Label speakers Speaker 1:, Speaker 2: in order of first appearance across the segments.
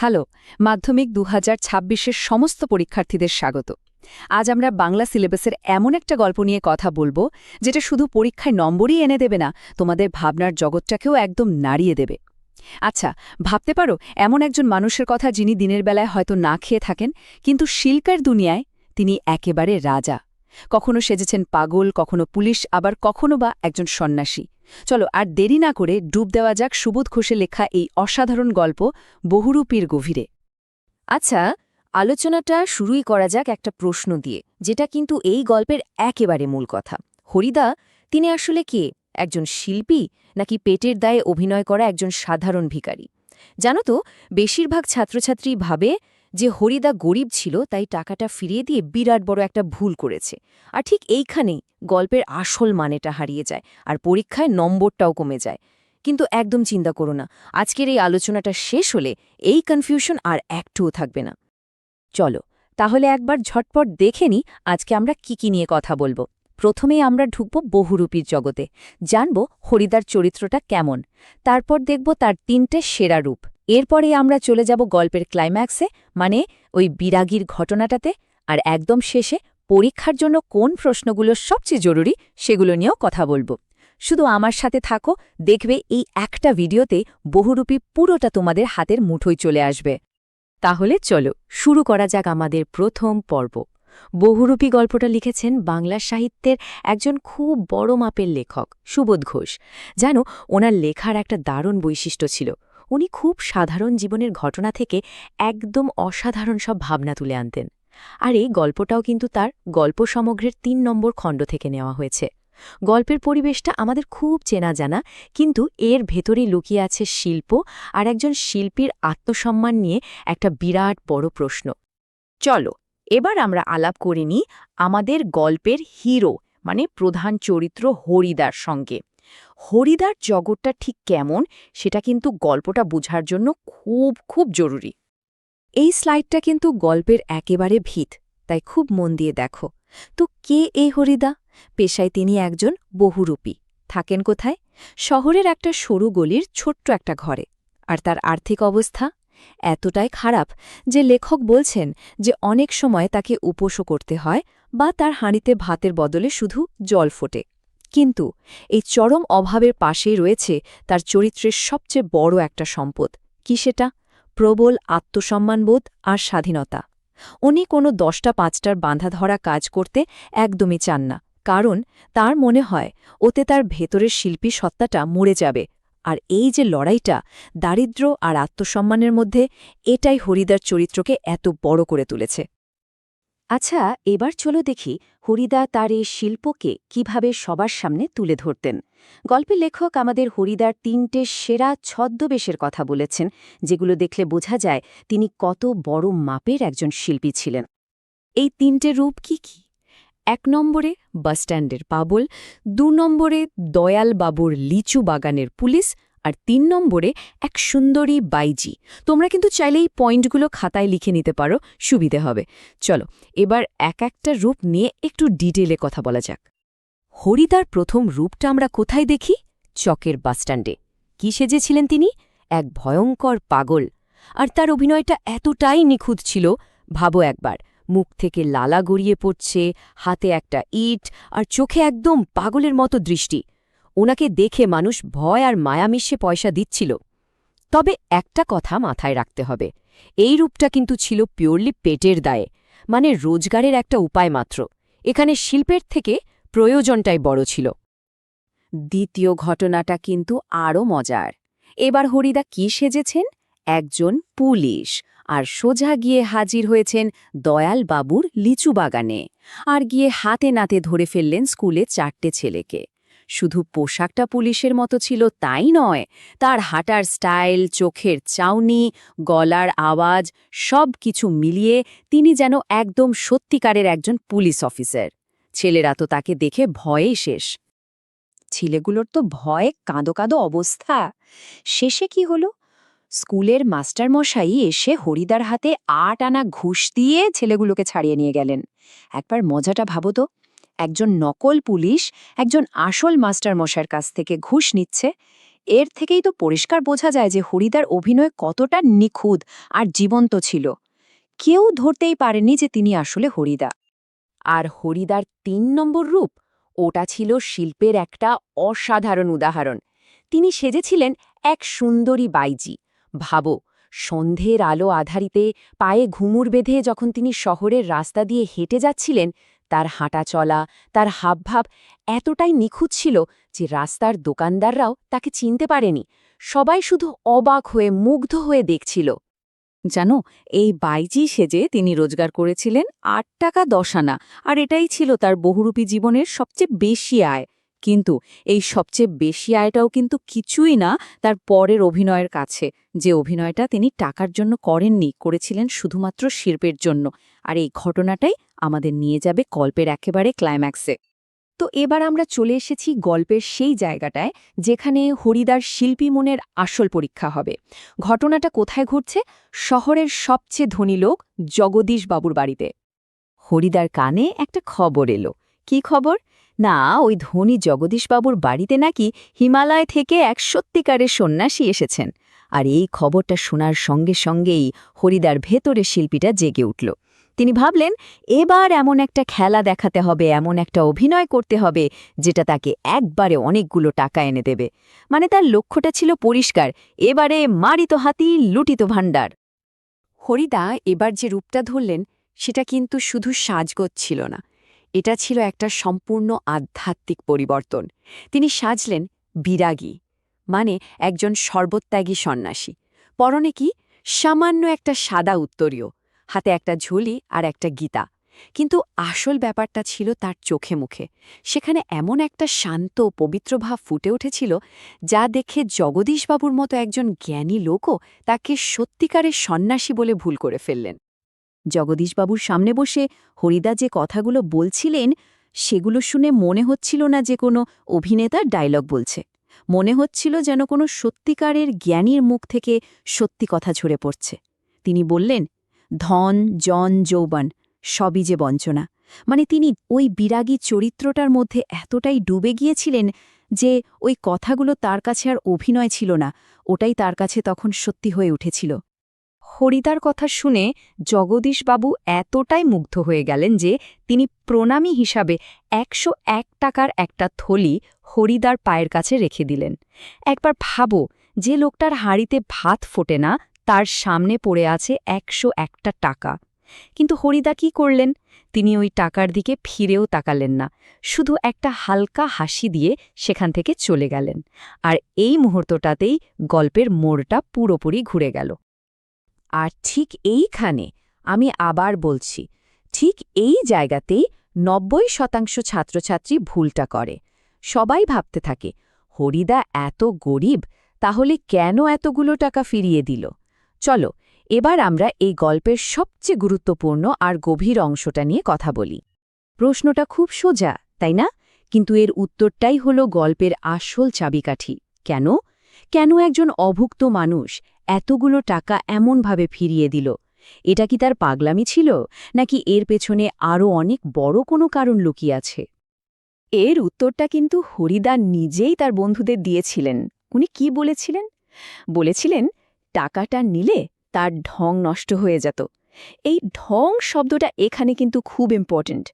Speaker 1: Hello, মাধ্যমিক দু হাজার সমস্ত পরীক্ষার্থীদের স্বাগত। আজ আমরা বাংলা সিলেবাসের এমন একটা গল্প নিয়ে কথা বলব, যেটা শুধু পরীক্ষায় নম্বরই এনে দেবে না, তোমাদের ভাবনার জগৎটাকেও একদম নাড়িয়ে দেবে। আচ্ছা ভাবতে পারো, এমন একজন মানুষের কথা যিনি দিনের বেলায় হয়তো না খেয়ে থাকেন, কিন্তু শিল্পের দুনিয়ায় তিনি একেবারে রাজা। কখনো সেজেছেন পাগল, কখনো পুলিশ, আবার কখনো বা একজন সন্ন্যাসী। চলো আর দেরি না করে ডুব দেওয়া যাক সুবোধ ঘোষে লেখা এই অসাধারণ গল্প বহুরূপীর গভীরে।
Speaker 2: আচ্ছা আলোচনাটা শুরুই করা যাক একটা প্রশ্ন দিয়ে, যেটা কিন্তু এই গল্পের একেবারে মূল কথা। হরিদা, তিনি আসলে কে? একজন শিল্পী নাকি পেটের দায়ে অভিনয় করা একজন সাধারণ ভিখারি? জানো তো, বেশিরভাগ ছাত্রছাত্রী ভাবে যে হরিদা গরিব ছিল, তাই টাকাটা ফিরিয়ে দিয়ে বিরাট বড় একটা ভুল করেছে। আর ঠিক এইখানেই গল্পের আসল মানেটা হারিয়ে যায় আর পরীক্ষায় নম্বরটাও কমে যায়। কিন্তু একদম চিন্তা করো না, আজকের এই আলোচনাটা শেষ হলে এই কনফিউশন আর একটুও থাকবে না। চলো, তাহলে একবার ঝটপট দেখে নি আজকে আমরা কি কি নিয়ে কথা বলব। প্রথমে আমরা ঢুকব বহুরূপীর জগতে। জানব হরিদার চরিত্রটা কেমন। তারপর দেখব তার তিনটে সেরা রূপ। এরপরে আমরা চলে যাব গল্পের ক্লাইম্যাক্সে মানে ওই বিরাগীর ঘটনাটাতে। আর একদম শেষে পরীক্ষার জন্য কোন প্রশ্নগুলো সবচেয়ে জরুরি সেগুলো নিয়েও কথা বলব। শুধু আমার সাথে থাকো, দেখবে এই একটা ভিডিওতে বহুরূপী পুরোটা তোমাদের হাতের মুঠোয় চলে আসবে। তাহলে চলো, শুরু করা যাক আমাদের প্রথম পর্ব। বহুরূপী গল্পটা লিখেছেন বাংলা সাহিত্যের একজন খুব বড় মাপের লেখক, সুবোধ ঘোষ। জানো, ওনার লেখার একটা দারুণ বৈশিষ্ট্য ছিল। উনি খুব সাধারণ জীবনের ঘটনা থেকে একদম অসাধারণ সব ভাবনা তুলে আনতেন। আর এই গল্পটাও কিন্তু তার গল্প সমগ্রের তিন নম্বর খণ্ড থেকে নেওয়া হয়েছে। গল্পের পরিবেশটা আমাদের খুব চেনা জানা, কিন্তু এর ভেতরেই লুকিয়ে আছে শিল্প আর একজন শিল্পীর আত্মসম্মান নিয়ে একটা বিরাট বড় প্রশ্ন। চলো, এবার আমরা আলাপ করে নিই আমাদের গল্পের হিরো মানে প্রধান চরিত্র হরিদার সঙ্গে। হরিদার জগৎটা ঠিক কেমন সেটা কিন্তু গল্পটা বোঝার জন্য খুব খুব জরুরি। এই স্লাইডটা কিন্তু গল্পের একেবারে ভিত, তাই খুব মন দিয়ে দেখো। তো কে এই হরিদা? পেশায় তিনি একজন বহুরূপী। থাকেন কোথায়? শহরের একটা সরু গলির ছোট্ট একটা ঘরে। আর তার আর্থিক অবস্থা? এতটাই খারাপ যে লেখক বলছেন যে অনেক সময় তাকে উপোসও করতে হয় বা তার হাঁড়িতে ভাতের বদলে শুধু জল ফোটে। কিন্তু এই চরম অভাবের পাশেই রয়েছে তার চরিত্রের সবচেয়ে বড় একটা সম্পদ। কি সেটা? প্রবল আত্মসম্মানবোধ আর স্বাধীনতা। উনি কোনো দশটা পাঁচটার বাঁধা ধরা কাজ করতে একদমই চান না, কারণ তার মনে হয় ওতে তার ভেতরের শিল্পী সত্তাটা মরে যাবে। আর এই যে লড়াইটা, দারিদ্র্য আর আত্মসম্মানের মধ্যে এটাই হরিদার চরিত্রকে এত বড় করে তুলেছে। আচ্ছা এবার চলো দেখি হরিদা তার এই শিল্পকে কীভাবে সবার সামনে তুলে ধরতেন। গল্পের লেখক আমাদের হরিদার তিনটে সেরা ছদ্মবেশের কথা বলেছেন, যেগুলো দেখলে বোঝা যায় তিনি কত বড় মাপের একজন শিল্পী ছিলেন। এই তিনটে রূপ কি কি? এক নম্বরে বাসস্ট্যান্ডের পাবল, দু নম্বরে দয়াল বাবুর লিচু বাগানের পুলিশ আর তিন নম্বরে এক সুন্দরী বাইজি। তোমরা কিন্তু চাইলেই পয়েন্টগুলো খাতায় লিখে নিতে পারো, সুবিধে হবে। চলো, এবার এক একটা রূপ নিয়ে একটু ডিটেলে কথা বলা যাক। হরিদার প্রথম রূপটা আমরা কোথায় দেখি? চকের বাসস্ট্যান্ডে। কি সেজেছিলেন তিনি? এক ভয়ঙ্কর পাগল। আর তার অভিনয়টা এতটাই নিখুঁত ছিল, ভাবো একবার, মুখ থেকে লালা গড়িয়ে পড়ছে, হাতে একটা ইট, আর চোখে একদম পাগলের মতো দৃষ্টি। ওনাকে দেখে মানুষ ভয় আর মায়া মিশে পয়সা দিচ্ছিল। তবে একটা কথা মাথায় রাখতে হবে, এই রূপটা কিন্তু ছিল পিওরলি পেটের দায়ে মানে রোজগারের একটা উপায় মাত্র। এখানে শিল্পের থেকে প্রয়োজনটাই বড় ছিল। দ্বিতীয় ঘটনাটা কিন্তু আরও মজার। এবার হরিদা কি সেজেছেন? একজন পুলিশ, আর সোজা গিয়ে হাজির হয়েছেন দয়াল বাবুর লিচু বাগানে আর গিয়ে হাতে নাতে ধরে ফেললেন স্কুলে চারটে ছেলেকে। শুধু পোশাকটা পুলিশের মতো ছিল তাই নয়, তার হাঁটার স্টাইল, চোখের চাউনি, গলার আওয়াজ, সব কিছু মিলিয়ে তিনি যেন একদম সত্যিকারের একজন পুলিশ অফিসার। ছেলেরা তো তাকে দেখে ভয়েই শেষ। ছেলেগুলোর তো ভয়ে, কাঁদো কাঁদো অবস্থা। শেষে কি হলো? স্কুলের মাস্টারমশাই এসে হরিদার হাতে আট আনা ঘুষ দিয়ে ছেলেগুলোকে ছাড়িয়ে নিয়ে গেলেন। একবার মজাটা ভাবো তো। একজন নকল পুলিশ একজন আসল মাস্টারমশাইয়ের কাছ থেকে ঘুষ নিচ্ছে,
Speaker 1: এর থেকেই তো পরিষ্কার বোঝা যায় যে হরিদার অভিনয় কতটা নিখুঁত আর জীবন্ত ছিল। কেউ ধরতেই পারেনি যে তিনি আসলে হরিদা।
Speaker 2: আর হরিদার তিন নম্বর রূপ, ওটা ছিল শিল্পের একটা অসাধারণ উদাহরণ। তিনি সেজেছিলেন এক সুন্দরী বাইজি। ভাবো, সন্ধের আলো আধারিতে পায়ে ঘুমুর বেঁধে যখন তিনি শহরের রাস্তা দিয়ে হেঁটে যাচ্ছিলেন তার হাঁটা চলা, তার হাবভাব এতটাই নিখুঁত ছিল যে রাস্তার দোকানদাররাও তাকে চিনতে পারেনি। সবাই শুধু অবাক হয়ে, মুগ্ধ হয়ে দেখছিল।
Speaker 1: জানো, এই বাইজি সেজে তিনি রোজগার করেছিলেন আট টাকা দশ আনা আর এটাই ছিল তার বহুরূপী জীবনের সবচেয়ে বেশি আয়। কিন্তু এই সবচেয়ে বেশি আয়টাও কিন্তু কিছুই না তার পরের অভিনয়ের কাছে। যে অভিনয়টা তিনি টাকার জন্য করেননি, করেছিলেন শুধুমাত্র শিল্পের জন্য। আর এই ঘটনাটাই আমাদের নিয়ে যাবে গল্পের একেবারে ক্লাইম্যাক্সে। তো এবার আমরা চলে এসেছি গল্পের সেই জায়গাটায়, যেখানে হরিদার শিল্পী মনের আসল পরীক্ষা হবে। ঘটনাটা কোথায় ঘটছে? শহরের সবচেয়ে ধনী লোক জগদীশ বাবুর বাড়িতে। হরিদার কানে একটা খবর এলো। কি খবর? না, ওই ধনী জগদীশবাবুর বাড়িতে নাকি হিমালয় থেকে এক সত্যিকারের সন্ন্যাসী এসেছেন। আর এই খবরটা শোনার সঙ্গে সঙ্গেই হরিদার ভেতরে শিল্পীটা জেগে উঠল। তিনি ভাবলেন, এবার এমন একটা খেলা দেখাতে হবে, এমন একটা অভিনয় করতে হবে, যেটা তাকে একবারে অনেকগুলো টাকা এনে দেবে। মানে তার লক্ষ্যটা ছিল পরিষ্কার, এবারে মারিত হাতি লুটিত ভাণ্ডার।
Speaker 2: হরিদা এবার যে রূপটা ধরলেন, সেটা কিন্তু শুধু সাজগোজ ছিল না। এটা ছিল একটা সম্পূর্ণ আধ্যাত্মিক পরিবর্তন। তিনি সাজলেন বিরাগী। মানে একজন সর্বত্যাগী সন্ন্যাসী। পরনে কি? সামান্য একটা সাদা উত্তরীয়, হাতে একটা ঝুলি আর একটা গীতা। কিন্তু আসল ব্যাপারটা ছিল তার চোখে মুখে। সেখানে এমন একটা শান্ত পবিত্র ভাব ফুটে উঠেছিল যা দেখে জগদীশবাবুর মতো একজন জ্ঞানী লোকও তাকে সত্যিকারের সন্ন্যাসী বলে ভুল করে ফেললেন।
Speaker 1: জগদীশবাবুর সামনে বসে হরিদা যে কথাগুলো বলছিলেন, সেগুলো শুনে মনে হচ্ছিল না যে কোনো অভিনেতার ডায়লগ বলছে। মনে হচ্ছিল যেন কোনো সত্যিকারের জ্ঞানীর মুখ থেকে সত্যি কথা ঝরে পড়ছে। তিনি বললেন, ধন, জন, যৌবন, সবই যে বঞ্চনা। মানে তিনি ওই বিরাগী চরিত্রটার মধ্যে এতটাই ডুবে গিয়েছিলেন যে ওই কথাগুলো তার কাছে আর অভিনয় ছিল না, ওটাই তার কাছে তখন সত্যি হয়ে উঠেছিল। হরিদার কথা শুনে জগদীশবাবু এতটাই মুগ্ধ হয়ে গেলেন যে তিনি প্রণামী হিসাবে একশো এক টাকার একটা থলি হরিদার পায়ের কাছে রেখে দিলেন। একবার ভাবো, যে লোকটার হাঁড়িতে ভাত ফোটে না, তার সামনে পড়ে আছে একশো একটা টাকা। কিন্তু হরিদা কি করলেন? তিনি ওই টাকার দিকে ফিরেও তাকালেন না। শুধু একটা হালকা হাসি দিয়ে সেখান থেকে চলে গেলেন। আর এই মুহূর্তটাতেই গল্পের মোড়টা পুরোপুরি ঘুরে গেল।
Speaker 2: আর ঠিক এইখানে, আমি আবার বলছি, ঠিক এই জায়গাতেই নব্বই শতাংশ ছাত্রছাত্রী ভুলটা করে। সবাই ভাবতে থাকে, হরিদা এত গরিব, তাহলে কেন এতগুলো টাকা ফিরিয়ে দিল? চলো, এবার আমরা এই গল্পের সবচেয়ে গুরুত্বপূর্ণ আর গভীর অংশটা নিয়ে কথা বলি। প্রশ্নটা খুব সোজা, তাই না? কিন্তু এর উত্তরটাই হল গল্পের আসল চাবিকাঠি। কেন? কেন একজন অভুক্ত মানুষ এতগুলো টাকা এমনভাবে ফিরিয়ে দিল? এটা কি তার পাগলামি ছিল? নাকি এর পেছনে আরও অনেক বড় কোনো কারণ লুকিয়ে আছে? এর উত্তরটা কিন্তু হরিদা নিজেই তার বন্ধুদের দিয়েছিলেন। উনি কি বলেছিলেন? বলেছিলেন, টাকাটা নিলে তার ঢং নষ্ট হয়ে যেত। এই ঢং শব্দটা এখানে কিন্তু খুব ইম্পর্ট্যান্ট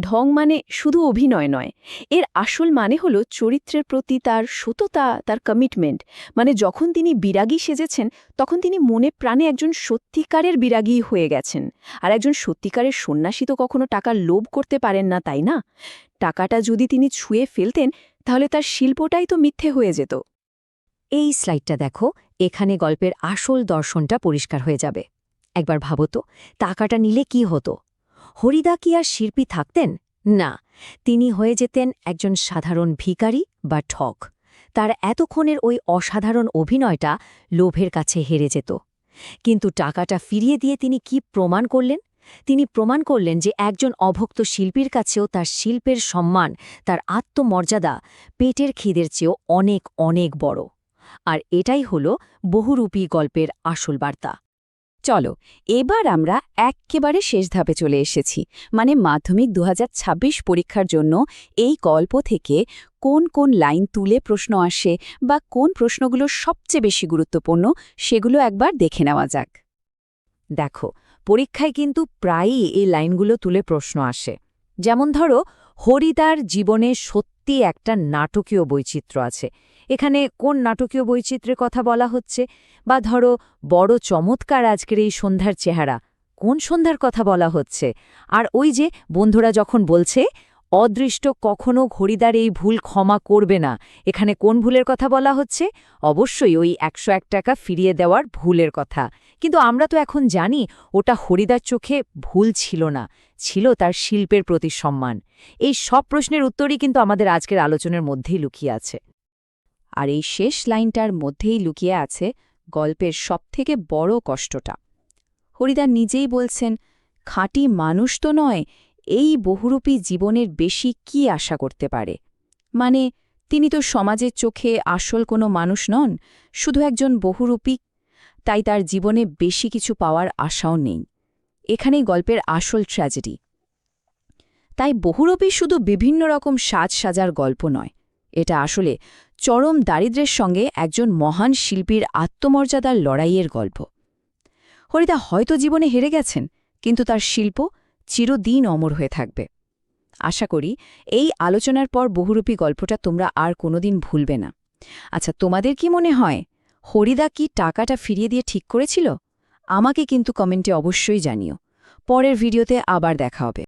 Speaker 2: ঢং মানে শুধু অভিনয় নয়। এর আসল মানে হলো চরিত্রের প্রতি তার সততা, তার কমিটমেন্ট মানে যখন তিনি বিরাগী সেজেছেন, তখন তিনি মনে প্রাণে একজন সত্যিকারের বিরাগী হয়ে গেছেন। আর একজন সত্যিকারের সন্ন্যাসী তো কখনো টাকার লোভ করতে পারেন না, তাই না? টাকাটা যদি তিনি ছুঁয়ে ফেলতেন, তাহলে তার শিল্পটাই তো মিথ্যে হয়ে যেত। এই স্লাইডটা দেখো, এখানে গল্পের আসল দর্শনটা পরিষ্কার হয়ে যাবে। একবার ভাবো তো, টাকাটা নিলে কি হতো? হরিদা কি আর শিল্পী থাকতেন? না। তিনি হয়ে যেতেন একজন সাধারণ ভিকারি বা ঠক। তার এতক্ষণের ওই অসাধারণ অভিনয়টা লোভের কাছে হেরে যেত। কিন্তু টাকাটা ফিরিয়ে দিয়ে তিনি কি প্রমাণ করলেন? তিনি প্রমাণ করলেন যে একজন অভক্ত শিল্পীর কাছেও তার শিল্পের সম্মান, তার আত্মমর্যাদা পেটের খিদের চেয়েও অনেক অনেক বড়। আর এটাই হল বহুরূপী গল্পের আসল বার্তা।
Speaker 1: চলো, এবার আমরা এক্কেবারে শেষ ধাপে চলে এসেছি। মানে মাধ্যমিক দু হাজার ছাব্বিশ পরীক্ষার জন্য এই গল্প থেকে কোন কোন লাইন তুলে প্রশ্ন আসে বা কোন প্রশ্নগুলো সবচেয়ে বেশি গুরুত্বপূর্ণ সেগুলো একবার দেখে নেওয়া যাক।
Speaker 2: দেখো, পরীক্ষায় কিন্তু প্রায়ই এই লাইনগুলো তুলে প্রশ্ন আসে। যেমন ধরো, হরিদার জীবনে সত্যি একটা নাটকীয় বৈচিত্র্য আছে। এখানে কোন নাটকীয় বৈচিত্র্যের কথা বলা হচ্ছে? বা ধরো, বড় চমৎকার আজকের এই সন্ধ্যার চেহারা, কোন সন্ধ্যার কথা বলা হচ্ছে? আর ওই যে বন্ধুরা যখন বলছে অদৃষ্ট কখনো হরিদার এই ভুল ক্ষমা করবে না। এখানে কোন ভুলের কথা বলা হচ্ছে? অবশ্যই ওই একশো এক টাকা ফিরিয়ে দেওয়ার ভুলের কথা। কিন্তু আমরা তো এখন জানি, ওটা হরিদার চোখে ভুল ছিল না, ছিল তার শিল্পের প্রতি সম্মান। এই সব প্রশ্নের উত্তরই কিন্তু আমাদের আজকের আলোচনার মধ্যেই লুকিয়ে আছে।
Speaker 1: আর এই শেষ লাইনটার মধ্যেই লুকিয়ে আছে গল্পের সবথেকে বড় কষ্টটা। হরিদা নিজেই বলছেন, খাঁটি মানুষ তো নয় এই বহুরূপী জীবনের বেশি কি আশা করতে পারে? মানে তিনি তো সমাজের চোখে আসল কোনো মানুষ নন, শুধু একজন বহুরূপী, তাই তার জীবনে বেশি কিছু পাওয়ার আশাও নেই। এখানেই গল্পের আসল ট্র্যাজেডি। তাই বহুরূপী শুধু বিভিন্ন রকম সাজ সাজার গল্প নয়, এটা আসলে চরম দারিদ্র্যের সঙ্গে একজন মহান শিল্পীর আত্মমর্যাদার লড়াইয়ের গল্প। হরিদা হয়তো জীবনে হেরে গেছেন, কিন্তু তার শিল্প চিরদিন অমর হয়ে থাকবে। আশা করি এই আলোচনার পর বহুরূপী গল্পটা তোমরা আর কোনোদিন ভুলবে না। আচ্ছা তোমাদের কি মনে হয়, হরিদা কি টাকাটা ফিরিয়ে দিয়ে ঠিক করেছিল? আমাকে কিন্তু কমেন্টে অবশ্যই জানিও। পরের ভিডিওতে আবার দেখা হবে।